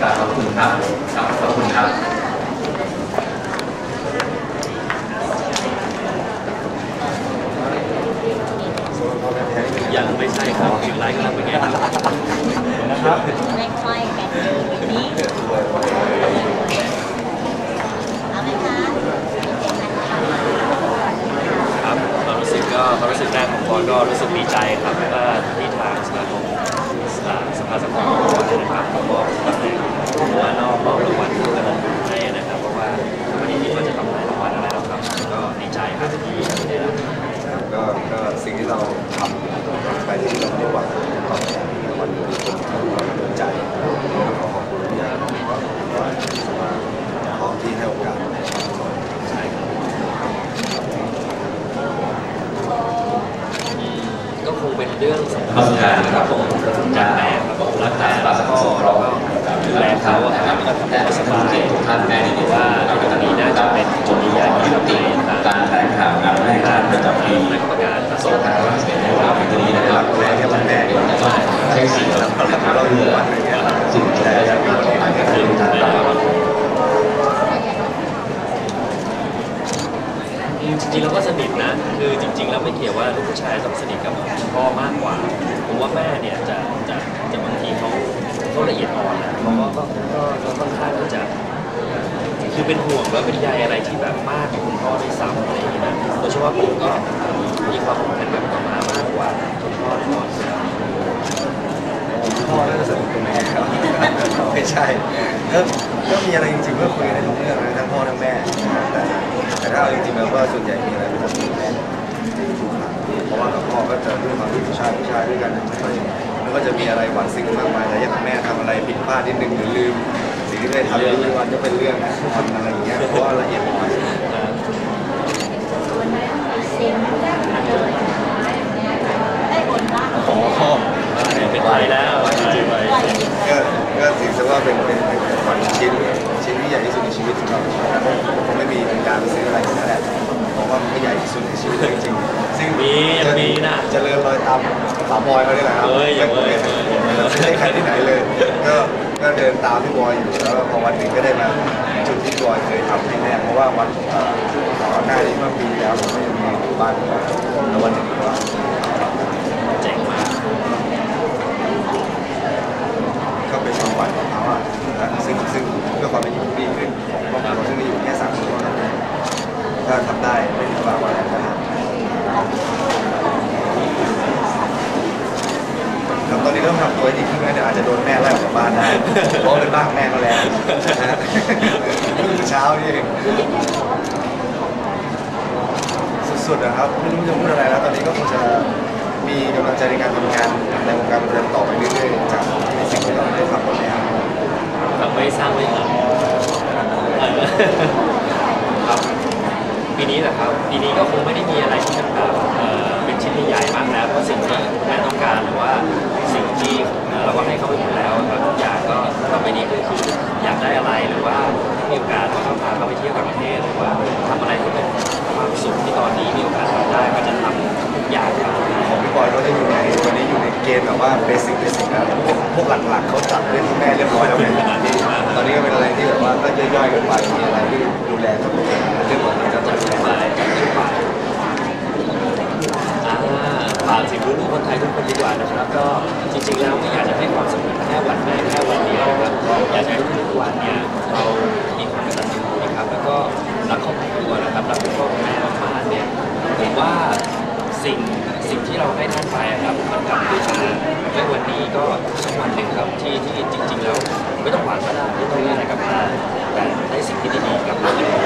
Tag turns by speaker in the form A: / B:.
A: กราบขอบคุณครับกราบขอบคุณครับ
B: ยังไม่ใช่ครับถ
C: ึงไลน์กำลังเป็นไงครับ
B: นะครับ
D: ไม่ค่อยกันเจอแบบนี้เอาไหมคะ
C: ครับความรู้สึกก็ความรู้สึกแรกของปอนก็รู้สึกดีใจครับว่าที่ทางสมาคมอ่าสภาสังคมองค์กรนะครับเขามอบตำแหน่งหรือว่านอกมอบรางวัลผู้กำลังให้นะครับเพราะว่าไม่ได้คิดว่าจะทำรางวัลอะไรหรอกครับก็ดีใจครับที่ได้รับ
B: ก็ก็สิ่งที่เราทำไปที่เราไม่ได้หวังตอบแทนวันนี้คนที่เราใจขอขอบคุณทุกอย่างพร้อมที่ให้โอกาส
C: ใช่ครับอืมก็คง เป็นเรื่องสำคัญครับผมจากแม่ครับผมรักษาแล้วก็เราก็
A: ดูแลเขาครับแต่สบายทุกท่านแม่ดีว่าตอนนี้น่าจะเป็นจุดใหญ่ที่ทำให้ทางการแถลงข่าวการให้การประจำปีคณะ
C: กรรมการประสส่งทางรัฐเสรีเราเป็นตัวนี้นะครับ แม่แค่วันแม่เดียว ใช้สิ่งเราเราเล
A: ือก
B: สิ่งที่ได้รับการตอบแทนคือทางตล
A: า
C: ด จริงๆเราก็สนิทนะ คือจริง ๆ แล้วไม่เกี่ยวว่าลูกผู้ชายต้องสนิทกับพ่อมากกว่าผมว่าแม่เนี่ยจะจะจะบางทีเขาเขาละเอียดอ่อนนะเขาก็ก็ก็ค่อนข้างที่จะคือเป็นห่วงและเป็นใยอะไรที่แบบมากกว่าคุณพ่อด้วยซ้ำอะไรอย่างเงี้ยนะโดยเฉพาะผมก็มีความผูกพันกับต่อมามากกว่าคุณพ่อในตอน
B: พ่อน่าจะสนุกกับแม่ครับไม่ใช่ก็ก็มีอะไรจริงๆก็คุยกันในทุกเรื่องนะทั้งพ่อทั้งแม่แต่แต่ ถ้าเอาจริงๆแล้วก็ส่วนใหญ่มีอะไรก็จะคุยกับแม่เพราะว่ากับพ่อก็จะด้วยความที่ผู้ชายผู้ชายด้วยกันไม่ค่อยมันก็จะมีอะไรหวานซึ้งมากมายแต่ยังแม่ทำอะไรผิดพลาดนิดนึงหรือลืมสิ่งที่ได้ทำอยู่ทุกวันก็เป็นเรื่องทำอะไรอย่างเงี้ยเพราะว่าละเอียดอ่อน
D: ได้ผลบ้าง ของพ่
B: อ
C: เป็นไปแล้วจริงๆไป
B: ก็ ก็ถือซะว่าเป็นเป็นเป็นขวัญชิ้นชิ้นที่ใหญ่ที่สุดในชีวิตสำหรับผมนะคงไม่มีเป็นการไปซื้ออะไรอย่างนั้นแหละเพราะว่ามันก็ใหญ่ที่สุดในชีวิตจริงๆซึ่งมียังมีนะเจริญรอยตามสามบอยเขาได้แหละครับเอ้ยอย่าไม่เว้ย ไม่ใช่ใครที่ไหนเลย ก็ก็เดินตามพี่บอยอยู่แล้วพอวันหนึ่งก็ได้มาจุดที่พี่บอยเคยทำให้แม่เพราะว่าวันเอ่อก่อนหน้านี้เมื่อปีที่แล้วผมก็ยังมีอยู่บ้านอยู่แล้ววันหนึ่งก็
C: เจ๋งมาก
B: ก็เป็นความฝันของเขาอะนะซึ่งซึ่งเพื่อความเป็นอยู่ที่ดีขึ้นของครอบครัวซึ่งมีอยู่แค่สามคนเท่านั้นเอง ถ้าทำได้ไม่ถือว่าว่าอะไรนะครับครับตอนนี้เริ่มทำตัวให้ดีขึ้นแล้วเดี๋ยวอาจจะโดนแม่ไล่ออกจากบ้านได้เพราะว่าเป็นบ้านของแม่เขาแล้วนะฮะเพิ่งเช้านี่เองสุดๆนะครับไม่รู้จะพูดอะไรแล้ว ตอนนี้ก็คงจะมีกำลังใจในการทำงานในวงการบันเทิงต่อไปเรื่อยๆจากในสิ่งที่เราได้ทำมาแล้ว
C: แบบไม่สร้างไม่หลับเออครับปี นี้แหละครับ ปีนี้ก็คงไม่ได้มีอะไรที่มันแบบเป็นชิ้นที่ใหญ่มากแล้วเพราะสิ่งที่แม่ต้องการหรือว่าสิ่งที่เราก็ให้เขาไปหมดแล้วครับทุกอย่างก็ต่อไปนี้ก็คืออยากได้อะไรหรือว่ามีโอกาสก็พาเขาไปเที่ยวต่างประเทศหรือว่าทำอะไรที่เป็นความสุขที่ตอนนี้มีโอกาสทำได้ก็จะทำทุกอย่างครับ
B: ของพี่บอยก็จะอยู่ในวันนี้อยู่ในเกณฑ์แบบว่าเบสิกเบสิกแล้วพวกพวกหลักๆเขาจัดเรื่องที่แม่เรียบร้อยแล้วไงตอนนี้ก็เป็นอะไรที่แบบว่าก็ย่อยๆกันไปมีอะไรที่ดูแลกันไปเอง
C: ากถึงลูกคนไทยทุกคนดีกว่านะครับ ก็จริงๆแล้วไม่อยากจะให้ความสำคัญแค่วันแม่แค่วันเดียวครับอยากให้ทุกวันเนี่ยเรามีความกตัญญูนะครับแล้วก็รักครอบครัวนะครับรักพ่อแม่มากๆเนี่ยผมว่าสิ่งสิ่งที่เราให้ท่านไปครับมันกลับคืนมาและวันนี้ก็สักวันหนึ่งครับที่ที่จริง ๆ แล้วไม่ต้องหวังก็ได้ไม่ต้องอะไรกลับแต่ได้สิ่งที่ดีๆกลับมา